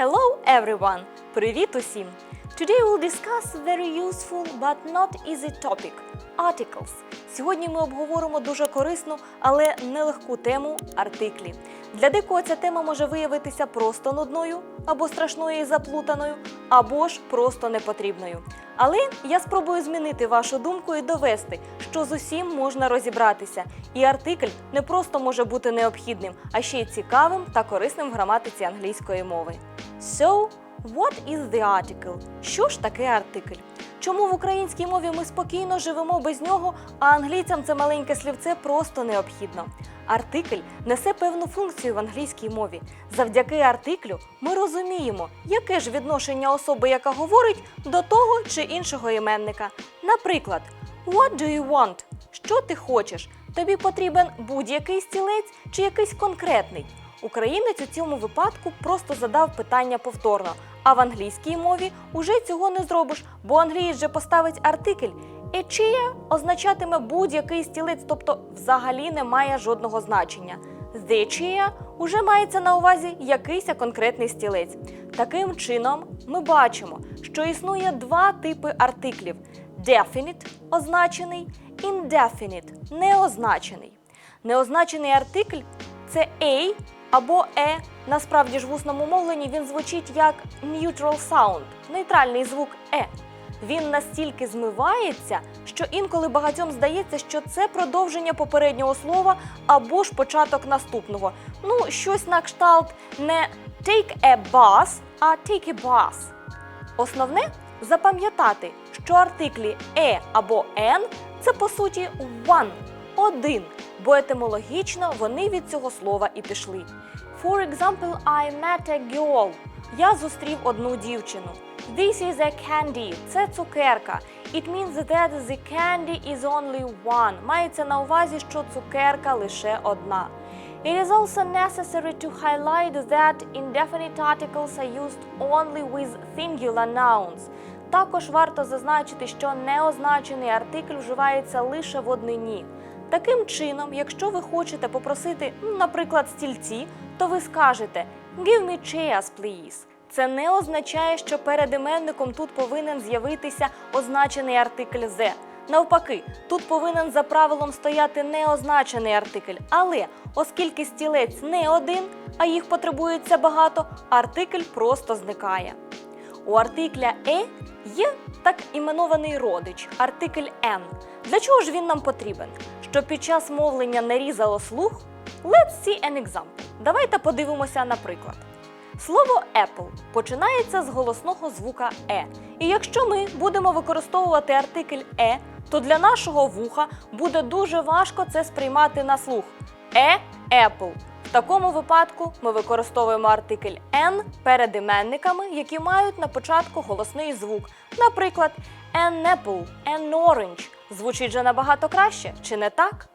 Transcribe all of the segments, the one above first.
Hello everyone! Привіт усім! Today we'll discuss a very useful but not easy topic – articles. Сьогодні ми обговоримо дуже корисну, але нелегку тему артиклі. Для декого ця тема може виявитися просто нудною, або страшною і заплутаною, або ж просто непотрібною. Але я спробую змінити вашу думку і довести, що з усім можна розібратися. І артикль не просто може бути необхідним, а ще й цікавим та корисним в граматиці англійської мови. So, what is the article? Що ж таке артикль? Чому в українській мові ми спокійно живемо без нього, а англійцям це маленьке слівце просто необхідно? Артикль несе певну функцію в англійській мові. Завдяки артиклю ми розуміємо, яке ж відношення особи, яка говорить, до того чи іншого іменника. Наприклад, What do you want? Що ти хочеш? Тобі потрібен будь-який стілець чи якийсь конкретний. Українець у цьому випадку просто задав питання повторно. А в англійській мові уже цього не зробиш, бо англієць же поставить артикль. Chair означатиме будь-який стілець, тобто взагалі не має жодного значення. Chair уже мається на увазі якийсь конкретний стілець. Таким чином, ми бачимо, що існує два типи артиклів: definite означений, indefinite неозначений. Неозначений артикль це a або e. Насправді ж в усному мовленні він звучить як neutral sound, нейтральний звук е. Він настільки змивається, що інколи багатьом здається, що це продовження попереднього слова або ж початок наступного. Ну, щось на кшталт не take a bus, а take a bus. Основне запам'ятати, що артиклі е або n це по суті one, один, бо етимологічно вони від цього слова і пішли. For example, I met a girl. Я зустрів одну дівчину. This is a candy. Це цукерка. It means that the candy is only one. Мається на увазі, що цукерка лише одна. It is also necessary to highlight that indefinite articles are used only with singular nouns. Також варто зазначити, що неозначений артикль вживається лише в однині. Таким чином, якщо ви хочете попросити, наприклад, стільці, то ви скажете Give me chairs, please. Це не означає, що перед іменником тут повинен з'явитися означений артикль «the». Навпаки, тут повинен за правилом стояти неозначений артикль. Але оскільки стілець не один, а їх потребується багато, артикль просто зникає. У артикля е є так іменований родич, артикль «n». Для чого ж він нам потрібен? Щоб під час мовлення не різало слух? Let's see an example. Давайте подивимося на приклад. Слово Apple починається з голосного звука е. І якщо ми будемо використовувати артикль е, то для нашого вуха буде дуже важко це сприймати на слух. Е Apple. В такому випадку ми використовуємо артикль N перед іменниками, які мають на початку голосний звук. Наприклад, an apple, an orange. Звучить же набагато краще, чи не так?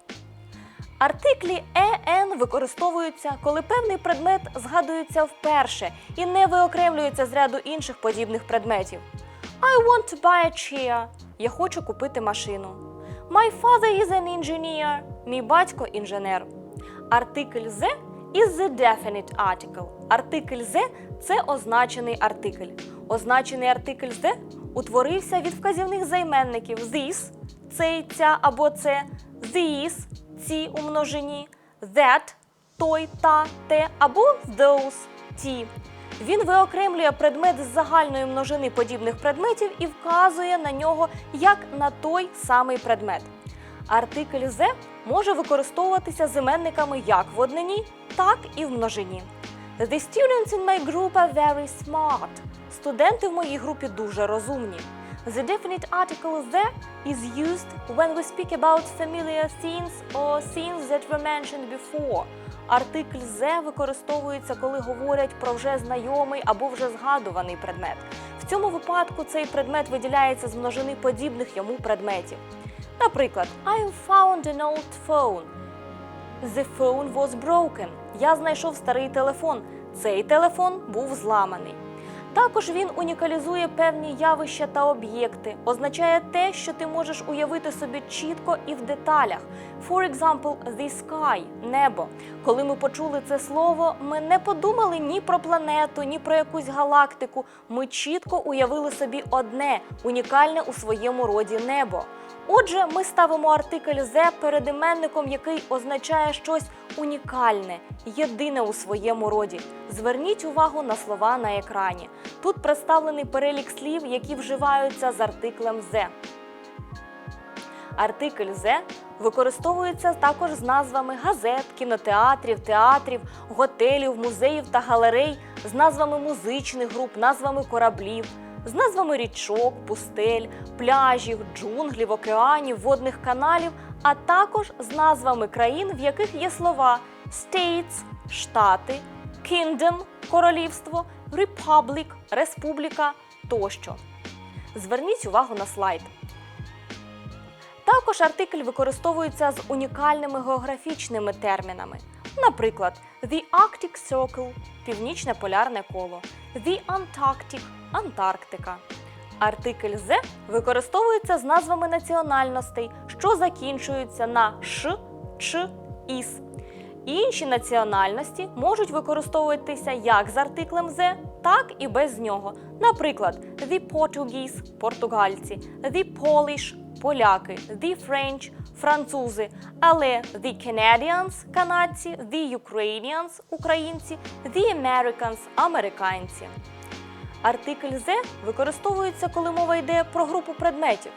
Артиклі «en» використовуються, коли певний предмет згадується вперше і не виокремлюється з ряду інших подібних предметів. I want to buy a chair. Я хочу купити машину. My father is an engineer. Мій батько інженер. Артикль «the» is the definite article. Артикль «the» – це означений артикль. Означений артикль «the» утворився від вказівних займенників this – цей, ця або це, these – ці у множині, that – той, та, те або those – ті. Він виокремлює предмет з загальної множини подібних предметів і вказує на нього як на той самий предмет. Артикль «the» може використовуватися з іменниками як в однині, так і в множині. The students in my group are very smart. Студенти в моїй групі дуже розумні. The definite article the is used when we speak about familiar scenes or scenes that were mentioned before. Артикль the використовується, коли говорять про вже знайомий або вже згадуваний предмет. В цьому випадку цей предмет виділяється з множини подібних йому предметів. Наприклад, I found an old phone. The phone was broken. Я знайшов старий телефон. Цей телефон був зламаний. Також він унікалізує певні явища та об'єкти, означає те, що ти можеш уявити собі чітко і в деталях. For example, the sky – небо. Коли ми почули це слово, ми не подумали ні про планету, ні про якусь галактику. Ми чітко уявили собі одне унікальне у своєму роді небо. Отже, ми ставимо артикль «the» перед іменником, який означає щось унікальне, єдине у своєму роді. Зверніть увагу на слова на екрані. Тут представлений перелік слів, які вживаються з артиклем «the». Артикль «the» використовується також з назвами газет, кінотеатрів, театрів, готелів, музеїв та галерей, з назвами музичних груп, назвами кораблів, з назвами річок, пустель, пляжів, джунглів, океанів, водних каналів, а також з назвами країн, в яких є слова States – штати, Kingdom – королівство, Republic – республіка тощо. Зверніть увагу на слайд. Також артикль використовується з унікальними географічними термінами. Наприклад, The Arctic Circle – північне полярне коло, The Antarctic – Антарктика. Артикль «the» використовується з назвами національностей, що закінчуються на ш, ч, іс. Інші національності можуть використовуватися як з артиклем «the», так і без нього. Наприклад, the Portuguese – португальці, the Polish – поляки, the French – французи, але the Canadians – канадці, the Ukrainians – українці, the Americans – американці. Артикль «the» використовується, коли мова йде про групу предметів.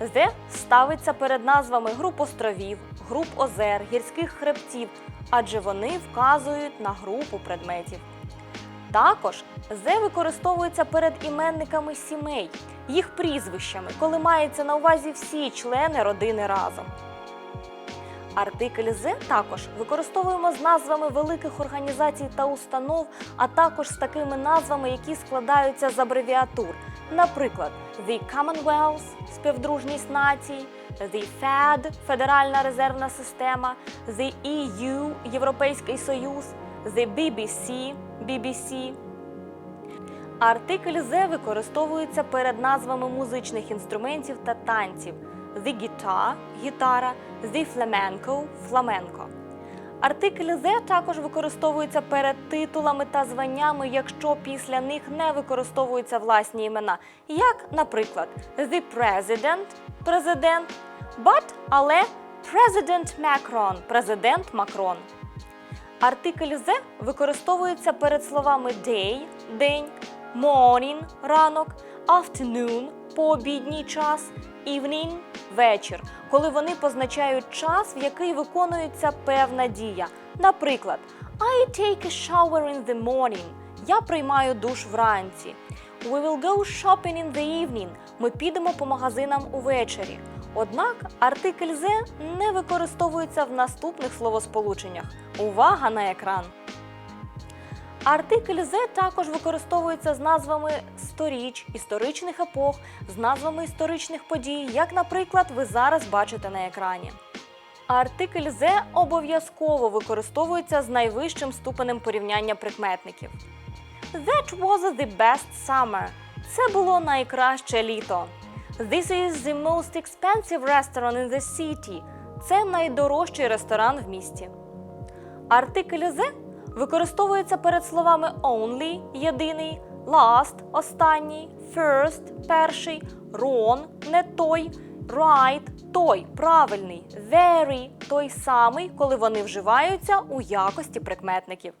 «The» ставиться перед назвами груп островів, груп озер, гірських хребтів, адже вони вказують на групу предметів. Також «the» використовується перед іменниками сімей, їх прізвищами, коли мається на увазі всі члени родини разом. Артикль «the» також використовуємо з назвами великих організацій та установ, а також з такими назвами, які складаються з абревіатур. Наприклад, The Commonwealth – співдружність націй, The Fed – Федеральна резервна система, The EU – Європейський Союз, The BBC – BBC. Артикль «the» використовується перед назвами музичних інструментів та танців. The guitar – гітара, the flamenco – фламенко. Артикль «the» також використовується перед титулами та званнями, якщо після них не використовуються власні імена, як, наприклад, the president – президент, but – але President Macron – президент Макрон. Артикль «the» використовується перед словами day – день, morning – ранок, afternoon – пообідній час, evening – вечір, коли вони позначають час, в який виконується певна дія. Наприклад, I take a shower in the morning. Я приймаю душ вранці. We will go shopping in the evening. Ми підемо по магазинам увечері. Однак артикль «the» не використовується в наступних словосполученнях. Увага на екран! Артикль «the» також використовується з назвами сторіч, історичних епох, з назвами історичних подій, як, наприклад, ви зараз бачите на екрані. Артикль «the» обов'язково використовується з найвищим ступенем порівняння прикметників. That was the best summer. Це було найкраще літо. This is the most expensive restaurant in the city. Це найдорожчий ресторан в місті. Артикль «the» використовується перед словами only єдиний, last останній, first перший, wrong не той, right той правильний, very той самий, коли вони вживаються у якості прикметників.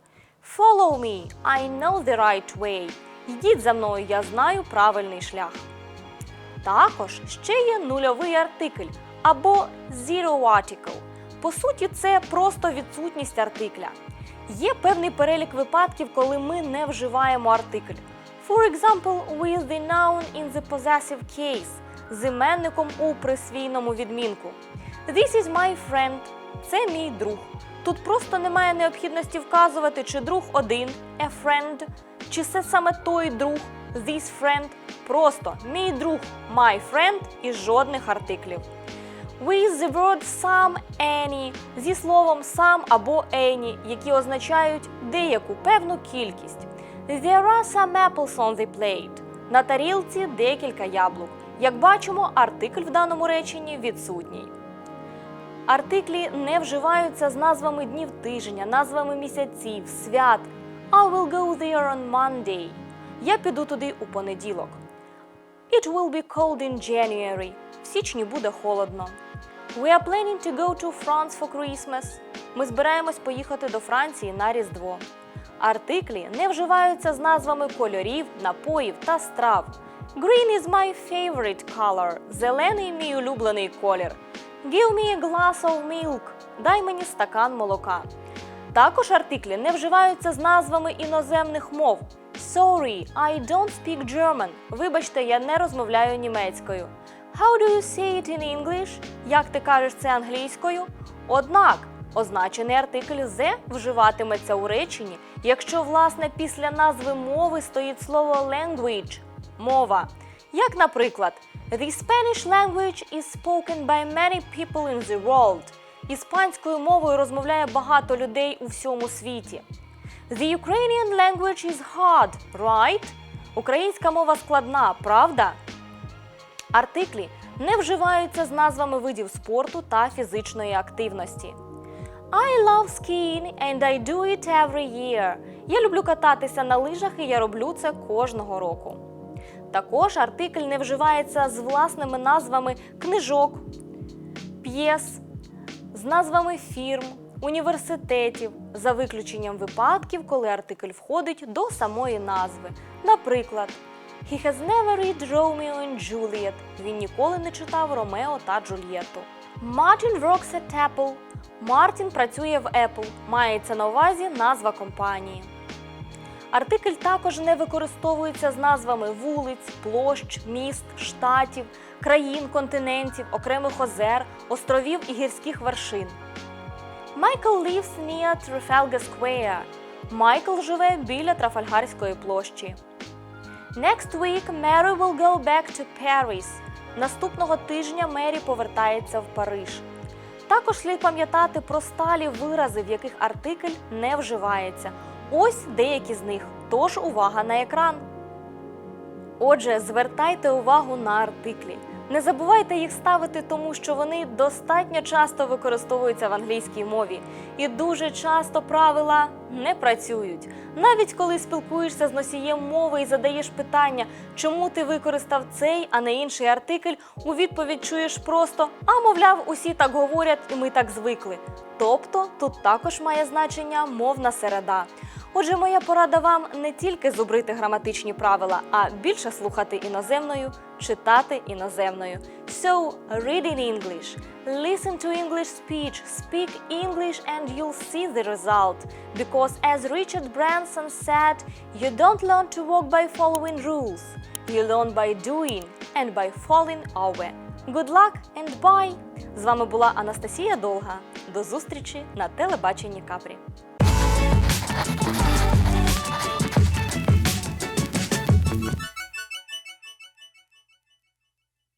Follow me, I know the right way. Йдіть за мною, я знаю правильний шлях. Також ще є нульовий артикль або zero article. По суті, це просто відсутність артикля. Є певний перелік випадків, коли ми не вживаємо артикль. For example, with the noun in the possessive case з іменником у присвійному відмінку. This is my friend. Це мій друг. Тут просто немає необхідності вказувати, чи друг один, a friend, чи це саме той друг, this friend. Просто мій друг, my friend і жодних артиклів. With the word some, any зі словом some або any, які означають деяку певну кількість. There are some apples on the plate. На тарілці декілька яблук. Як бачимо, артикль в даному реченні відсутній. Артиклі не вживаються з назвами днів тижня, назвами місяців, свят. I will go there on Monday. Я піду туди у понеділок. It will be cold in January. В січні буде холодно. We are planning to go to France for Christmas. Ми збираємось поїхати до Франції на Різдво. Артиклі не вживаються з назвами кольорів, напоїв та страв. Green is my favorite color. Зелений мій улюблений колір. Give me a glass of milk. Дай мені стакан молока. Також артиклі не вживаються з назвами іноземних мов. Sorry, I don't speak German. Вибачте, я не розмовляю німецькою. How do you say it in English? Як ти кажеш це англійською? Однак означений артикль «the» вживатиметься у реченні, якщо власне після назви мови стоїть слово language мова. Як, наприклад, The Spanish language is spoken by many people in the world. Іспанською мовою розмовляє багато людей у всьому світі. The Ukrainian language is hard, right? Українська мова складна, правда? Артиклі не вживаються з назвами видів спорту та фізичної активності. I love skiing and I do it every year. Я люблю кататися на лижах і я роблю це кожного року. Також артикль не вживається з власними назвами книжок, п'єс, з назвами фірм, університетів, за виключенням випадків, коли артикль входить до самої назви. Наприклад, He has never read Romeo and Juliet. Він ніколи не читав Ромео та Джульєту. Martin works at Apple. Мартін працює в Apple. Мається на увазі назва компанії. Артикль також не використовується з назвами вулиць, площ, міст, штатів, країн, континентів, окремих озер, островів і гірських вершин. Michael lives near Trafalgar Square. Майкл живе біля Трафальгарської площі. Next week Mary will go back to Paris. Наступного тижня Мері повертається в Париж. Також слід пам'ятати про сталі вирази, в яких артикль не вживається. Ось деякі з них. Тож увага на екран. Отже, звертайте увагу на артиклі. Не забувайте їх ставити, тому що вони достатньо часто використовуються в англійській мові, і дуже часто правила не працюють. Навіть коли спілкуєшся з носієм мови і задаєш питання, чому ти використав цей, а не інший артикль, у відповідь чуєш просто а мовляв, усі так говорять, і ми так звикли. Тобто тут також має значення мовна середа. Отже, моя порада вам не тільки зубрити граматичні правила, а більше слухати іноземною, читати іноземною. So, read in English, listen to English speech, speak English and you'll see the result. Because as Richard Branson said, you don't learn to walk by following rules. You learn by doing and by falling over. Good luck and bye! З вами була Анастасія Долга. До зустрічі на телебаченні Капрі.